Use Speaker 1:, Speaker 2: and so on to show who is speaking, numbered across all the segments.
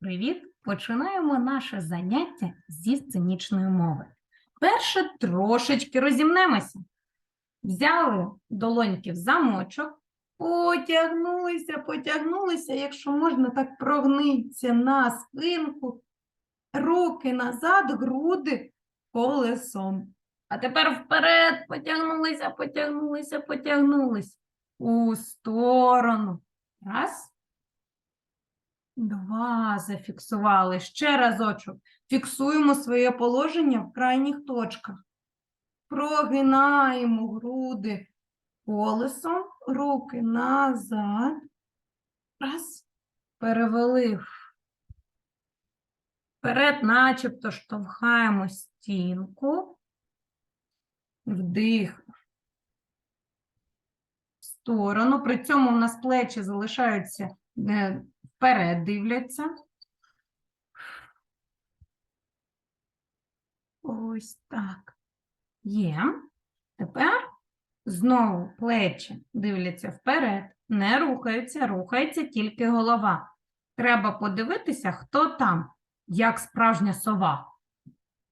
Speaker 1: Привіт! Починаємо наше заняття зі сценічної мови. Перше трошечки розімнемося. Взяли долоньки в замочок, потягнулися, потягнулися, якщо можна, так прогніться на спинку, руки назад, груди колесом. А тепер вперед потягнулися, потягнулися, потягнулися. У сторону. Раз. Два. Зафіксували. Ще разочок. Фіксуємо своє положення в крайніх точках. Прогинаємо груди колесом, руки назад. Раз. Перевели. Вперед, начебто штовхаємо стінку. Вдих. В сторону. При цьому у нас плечі залишаються е, вперед дивляться. Ось так. Є. Тепер знову плечі дивляться вперед, не рухаються, рухається тільки голова. Треба подивитися, хто там, як справжня сова.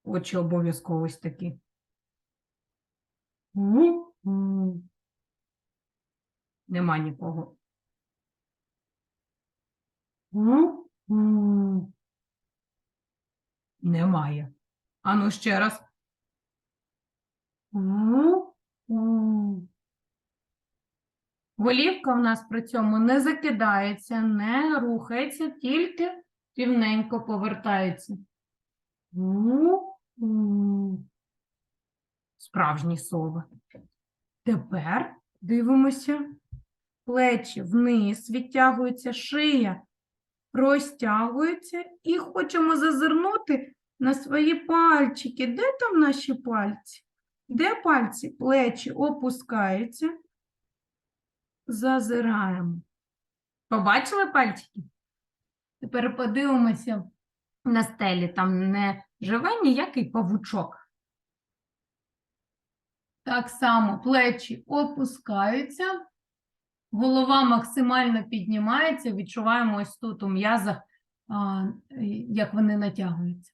Speaker 1: Очі обов'язково ось такі. Нема нікого. Немає. Ану ще раз. Голівка в нас при цьому не закидається, не рухається, тільки рівненько повертається. Справжні сови. Тепер дивимося. Плечі вниз відтягуються, шия розтягується і хочемо зазирнути на свої пальчики. Де там наші пальці? Де пальці? Плечі опускаються. Зазираємо. Побачили пальчики? Тепер подивимося на стелі. Там не живе ніякий павучок. Так само плечі опускаються. Голова максимально піднімається, відчуваємо ось тут у м'язах, як вони натягуються.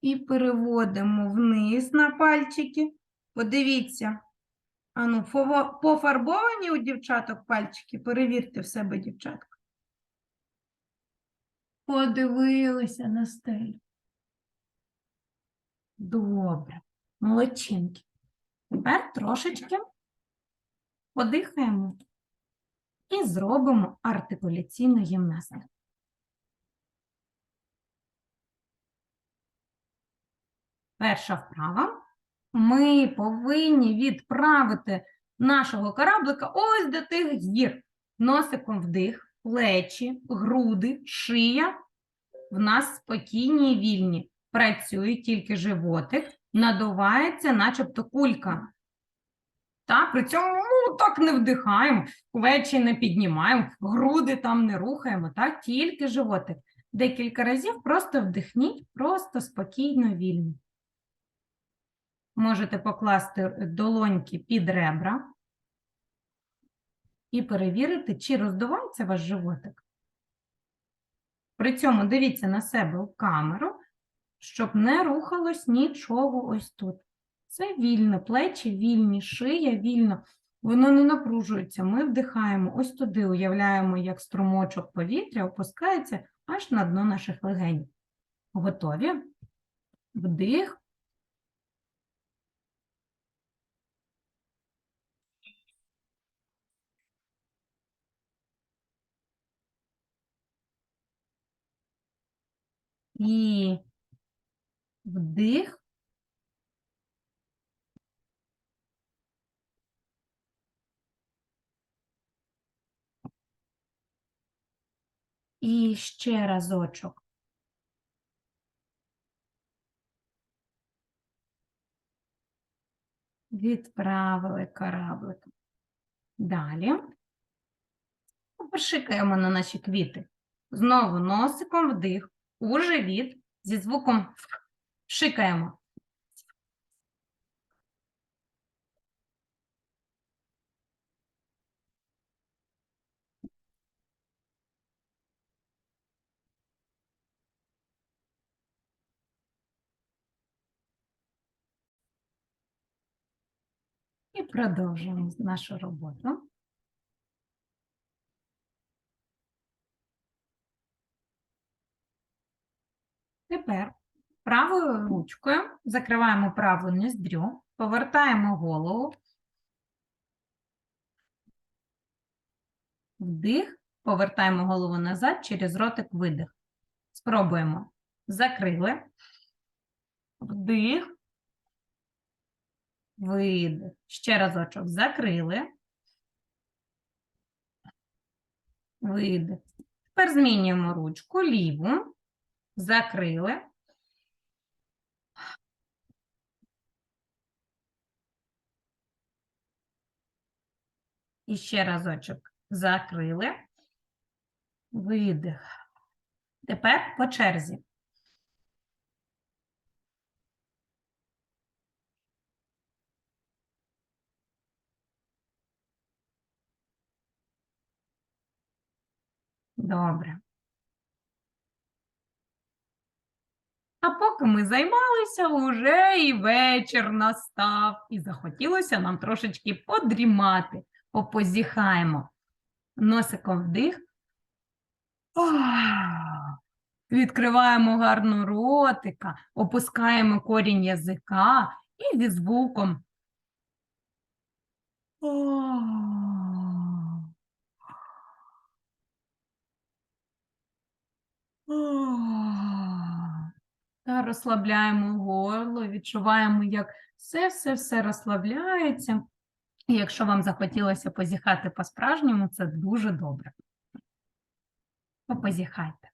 Speaker 1: І переводимо вниз на пальчики. Подивіться. Ану, пофарбовані у дівчаток пальчики. Перевірте в себе, дівчатка. Подивилися на стелю. Добре. Молодчинки. Тепер трошечки подихаємо і зробимо артикуляційну гімнастику. Перша вправа. Ми повинні відправити нашого кораблика ось до тих гір. Носиком вдих, плечі, груди, шия. В нас спокійні і вільні. Працює тільки животик, надувається, начебто кулька. Та, при цьому ну, так не вдихаємо, плечі не піднімаємо, груди там не рухаємо, так, тільки животик. Декілька разів просто вдихніть, просто спокійно, вільно. Можете покласти долоньки під ребра і перевірити, чи роздувається ваш животик. При цьому дивіться на себе в камеру, щоб не рухалось нічого ось тут. Це вільно, плечі вільні, шия вільно, воно не напружується. Ми вдихаємо ось туди, уявляємо, як струмочок повітря опускається аж на дно наших легень. Готові? Вдих. І вдих. І ще разочок. Відправили кораблик. Далі. Пошикаємо на наші квіти. Знову носиком вдих у живіт зі звуком шикаємо. Продовжуємо нашу роботу. Тепер правою ручкою закриваємо праву ніздрю, повертаємо голову. Вдих, повертаємо голову назад через ротик видих. Спробуємо. Закрили. Вдих. Видих. Ще разочок. Закрили. Видих. Тепер змінюємо ручку ліву. Закрили. І ще разочок. Закрили. Видих. Тепер по черзі. Добре. А поки ми займалися, уже і вечір настав, і захотілося нам трошечки подрімати, попозіхаємо. Носиком вдих. Ах. Відкриваємо гарно ротика, опускаємо корінь язика і зі звуком. Ах. Та розслабляємо горло, відчуваємо, як все-все-все розслабляється. І якщо вам захотілося позіхати по-справжньому, це дуже добре. Попозіхайте.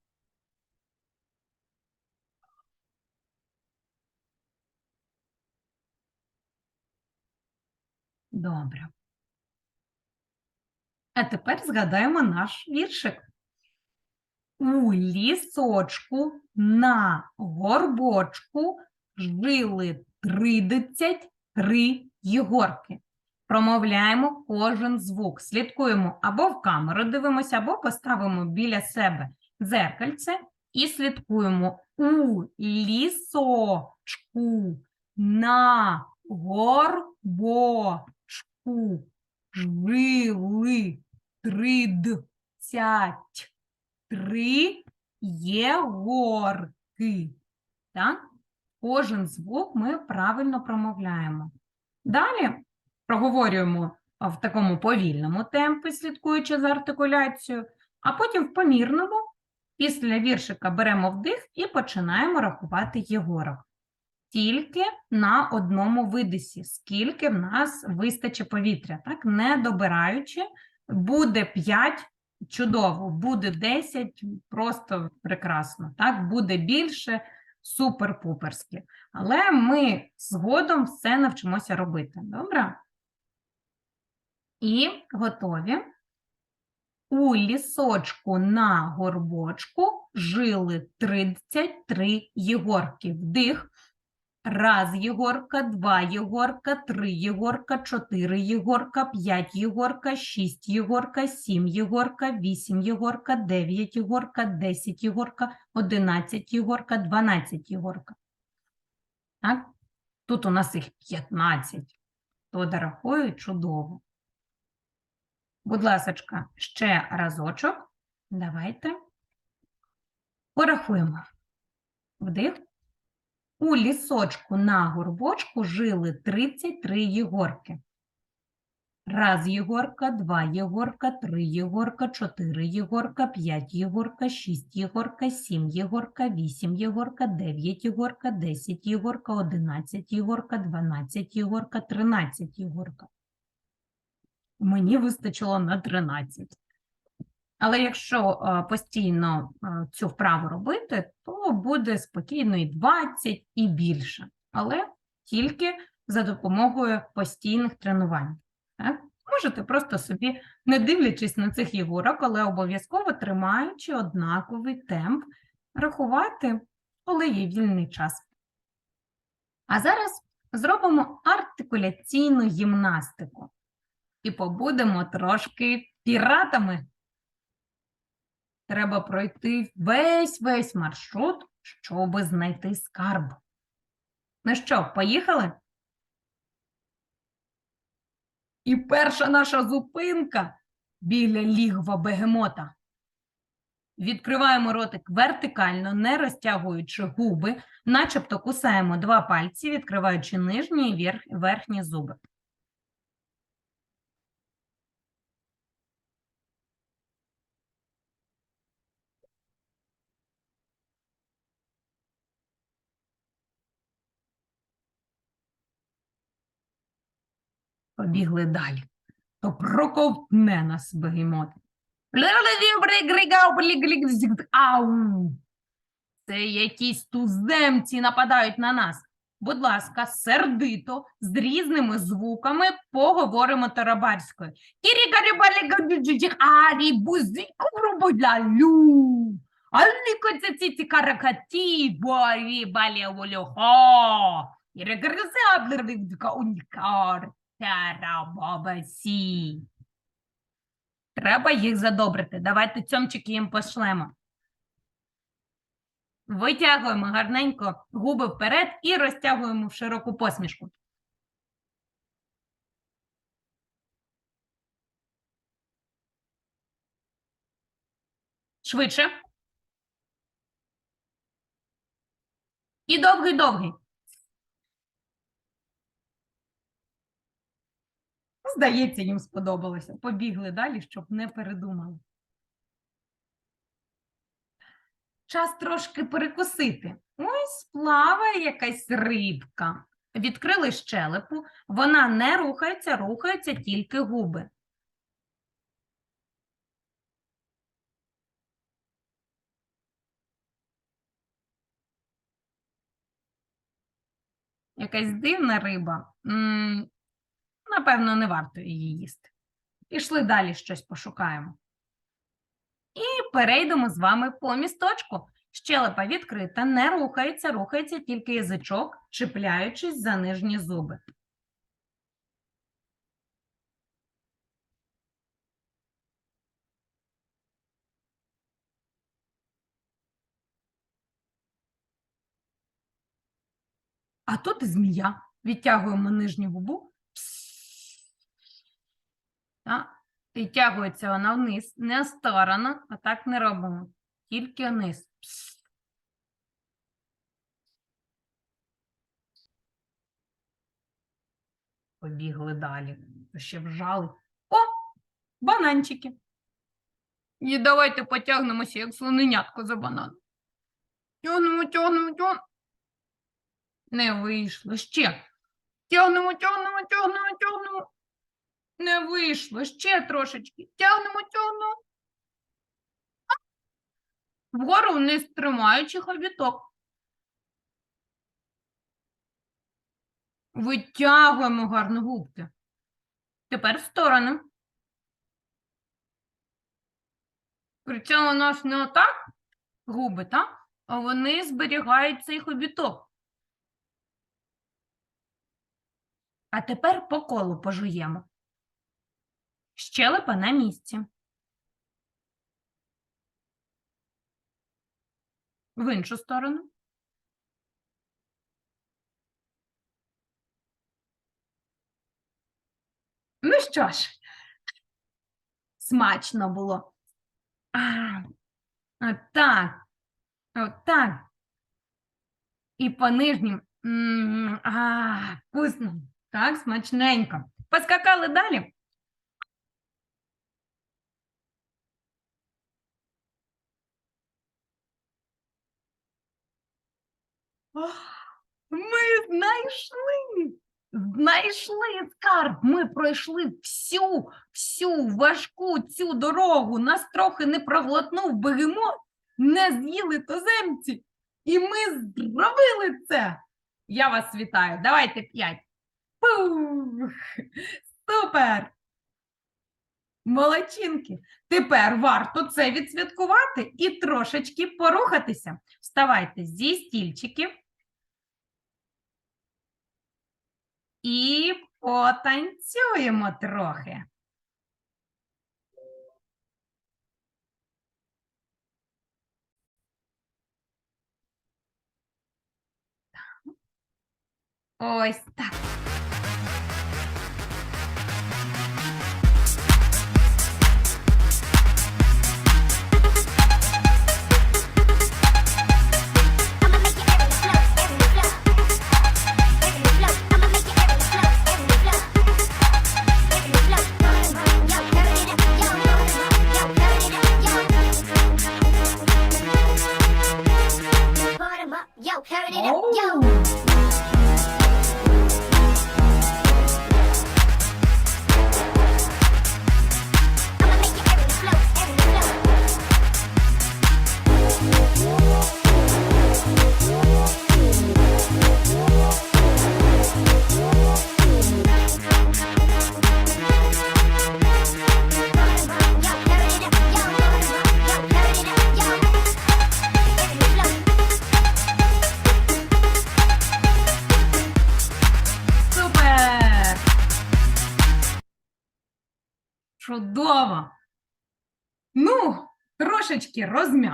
Speaker 1: Добре. А тепер згадаємо наш віршик. У лісочку на горбочку жили тридцять три Єгорки. Промовляємо кожен звук. Слідкуємо або в камеру дивимося, або поставимо біля себе дзеркальце і слідкуємо у лісочку на горбочку жили тридцять три єгорки. Так? Кожен звук ми правильно промовляємо. Далі проговорюємо в такому повільному темпі, слідкуючи за артикуляцією, а потім в помірному, після віршика беремо вдих і починаємо рахувати єгорок. Тільки на одному видисі, скільки в нас вистачить повітря, так, не добираючи, буде 5 чудово, буде 10 просто прекрасно, так, буде більше супер-пуперськи. Але ми згодом все навчимося робити. Добре? І готові. У лісочку на горбочку жили 33 Єгорки. Вдих. Раз Єгорка, два Єгорка, три Єгорка, чотири Єгорка, п'ять Єгорка, шість Єгорка, сім Єгорка, вісім Єгорка, дев'ять Єгорка, десять Єгорка, одинадцять Єгорка, дванадцять Єгорка. Так? Тут у нас їх 15. То дорахую чудово. Будь ласочка, ще разочок. Давайте. Порахуємо. Вдих. У лісочку на горбочку жили 33 Єгорки. Раз Єгорка, два Єгорка, три Єгорка, чотири Єгорка, п'ять Єгорка, шість Єгорка, сім Єгорка, вісім Єгорка, дев'ять Єгорка, десять Єгорка, одинадцять Єгорка, дванадцять Єгорка, тринадцять Єгорка. Мені вистачило на 13. Але якщо е, постійно е, цю вправу робити, то буде спокійно і 20, і більше. Але тільки за допомогою постійних тренувань. Так? Можете просто собі, не дивлячись на цих єгорок, але обов'язково тримаючи однаковий темп, рахувати, коли є вільний час. А зараз зробимо артикуляційну гімнастику і побудемо трошки піратами. Треба пройти весь весь маршрут, щоб знайти скарб. Ну що, поїхали? І перша наша зупинка біля лігва бегемота. Відкриваємо ротик вертикально, не розтягуючи губи, начебто кусаємо два пальці, відкриваючи нижні і верхні зуби. Побігли далі. То проковтне нас бегемот. Ау! Це якісь туземці нападають на нас. Будь ласка, сердито, з різними звуками поговоримо тарабарською. Тарабабасі. Треба їх задобрити. Давайте цьомчики їм пошлемо. Витягуємо гарненько губи вперед і розтягуємо в широку посмішку. Швидше. І довгий-довгий. Здається, їм сподобалося. Побігли далі, щоб не передумали. Час трошки перекусити. Ось плаває якась рибка. Відкрили щелепу, вона не рухається, рухаються тільки губи. Якась дивна риба. Напевно, не варто її їсти. Пішли далі щось пошукаємо. І перейдемо з вами по місточку. Щелепа відкрита, не рухається, рухається тільки язичок, чіпляючись за нижні зуби. А тут змія. Відтягуємо нижню губу. Та, Підтягується вона вниз, не сторону, а так не робимо. Тільки вниз. Побігли далі. Ще вжали. О, бананчики. І давайте потягнемося, як слоненятко за банан. Тягнемо, тягнемо, тягнемо. Не вийшло. Ще. Тягнемо, тягнемо, тягнемо, тягнемо. Не вийшло. Ще трошечки. Тягнемо, тягнемо. Вгору вниз тримаючи хобіток. Витягуємо гарно губки. Тепер в сторону. Причому у нас не отак губи, так? А вони зберігають цей хобіток. А тепер по колу пожуємо. Щелепа на місці. В іншу сторону. Ну що ж, смачно було. А, отак. Отак. І по нижнім. А, вкусно. Так, смачненько. Поскакали далі. Ми знайшли. Знайшли скарб. Ми пройшли всю, всю важку цю дорогу. Нас трохи не проглотнув бегемот, не з'їли туземці. І ми зробили це. Я вас вітаю. Давайте п'ять. Пух! Супер! Молодчинки. Тепер варто це відсвяткувати і трошечки порухатися. Вставайте зі стільчиків. І потанцюємо трохи. Ось так.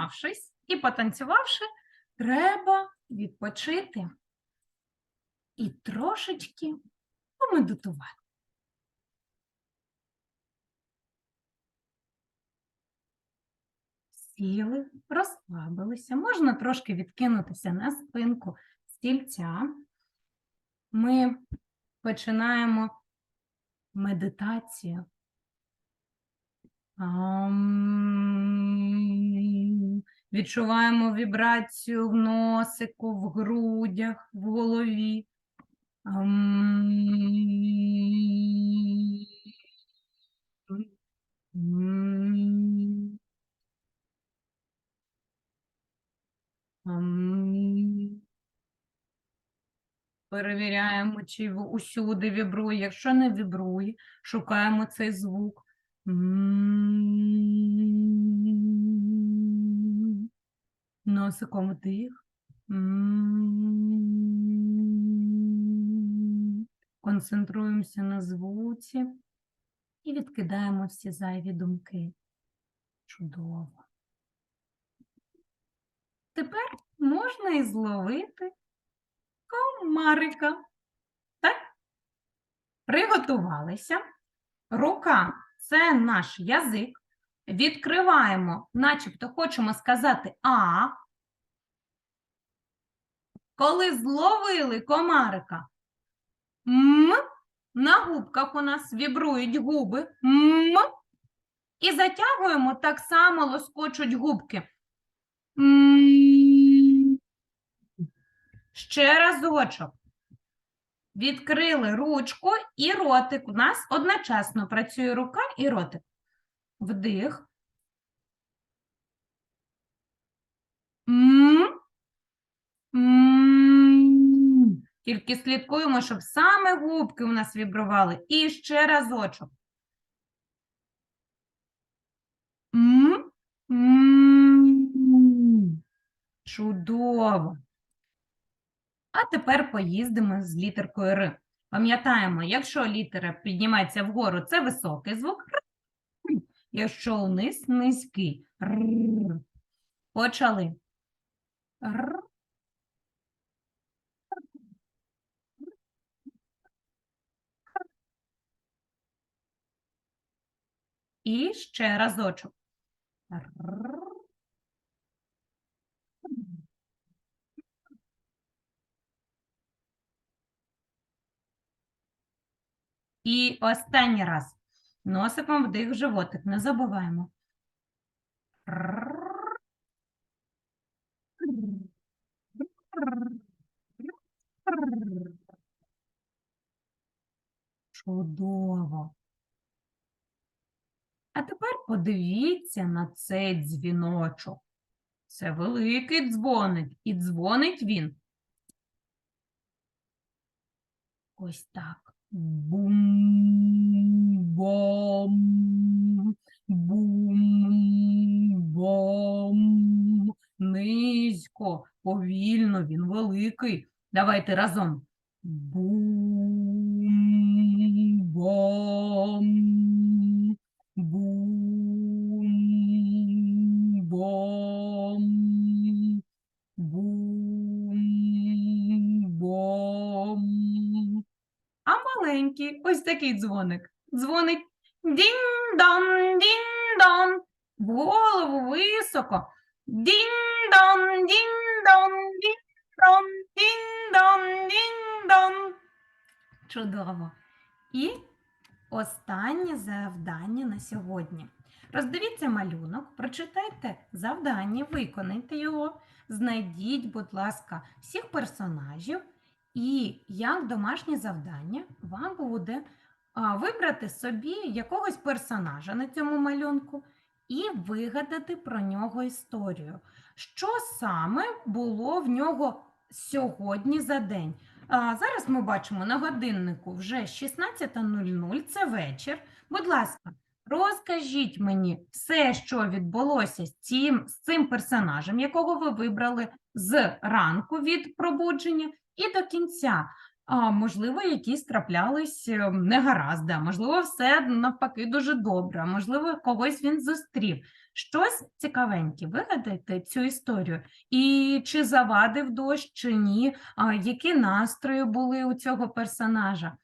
Speaker 1: Розм'явшись і потанцювавши, треба відпочити і трошечки помедитувати. Сіли, розслабилися, можна трошки відкинутися на спинку стільця. Ми починаємо медитацію. Ам. Відчуваємо вібрацію в носику, в грудях, в голові. Перевіряємо, чи усюди вібрує. Якщо не вібрує, шукаємо цей звук. Носиком вдих. Концентруємося на звуці і відкидаємо всі зайві думки. Чудово. Тепер можна і зловити комарика. Так? Приготувалися. Рука це наш язик. Відкриваємо, начебто хочемо сказати А. Коли зловили комарика, М. На губках у нас вібрують губи. М. І затягуємо так само лоскочуть губки. Ще разочок. Відкрили ручку і ротик. У нас одночасно працює рука і ротик. Вдих. М. Тільки слідкуємо, щоб саме губки у нас вібрували. І ще разочок. М. М. Чудово. А тепер поїздимо з літеркою Р. Пам'ятаємо, якщо літера піднімається вгору, це високий звук. Р. Якщо вниз низький. Р. Почали. Р. І ще разочок. І останній раз. Носиком вдих в животик. Не забуваємо. Чудово. А тепер подивіться на цей дзвіночок. Це великий дзвоник, і дзвонить він. Ось так. Бум-бом, бум-бом. Низько, повільно, він великий. Давайте разом. Бум-бом, бум-бом, бум-бом. А маленький ось такий дзвоник. Дзвонить дінь-дон, дінь-дон. В голову високо. Дінь-дон, дінь-дон, дінь-дон, дінь-дон, дінь-дон. Чудово. І останнє завдання на сьогодні. Роздивіться малюнок, прочитайте завдання, виконайте його. знайдіть, будь ласка, всіх персонажів, і як домашнє завдання вам буде вибрати собі якогось персонажа на цьому малюнку і вигадати про нього історію. Що саме було в нього сьогодні за день? Зараз ми бачимо на годиннику вже 16.00, це вечір. Будь ласка, розкажіть мені все, що відбулося з цим, з цим персонажем, якого ви вибрали з ранку від пробудження і до кінця. А, можливо, якісь траплялись е, негаразди, можливо, все навпаки дуже добре, можливо, когось він зустрів. Щось цікавеньке, вигадайте цю історію. І чи завадив дощ, чи ні, а, які настрої були у цього персонажа.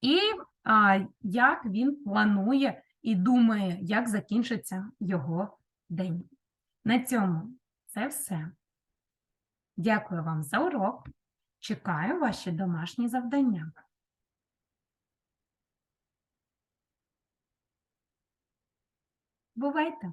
Speaker 1: І а, як він планує і думає, як закінчиться його день. На цьому це все. Дякую вам за урок. Чекаю ваші домашні завдання. Бувайте!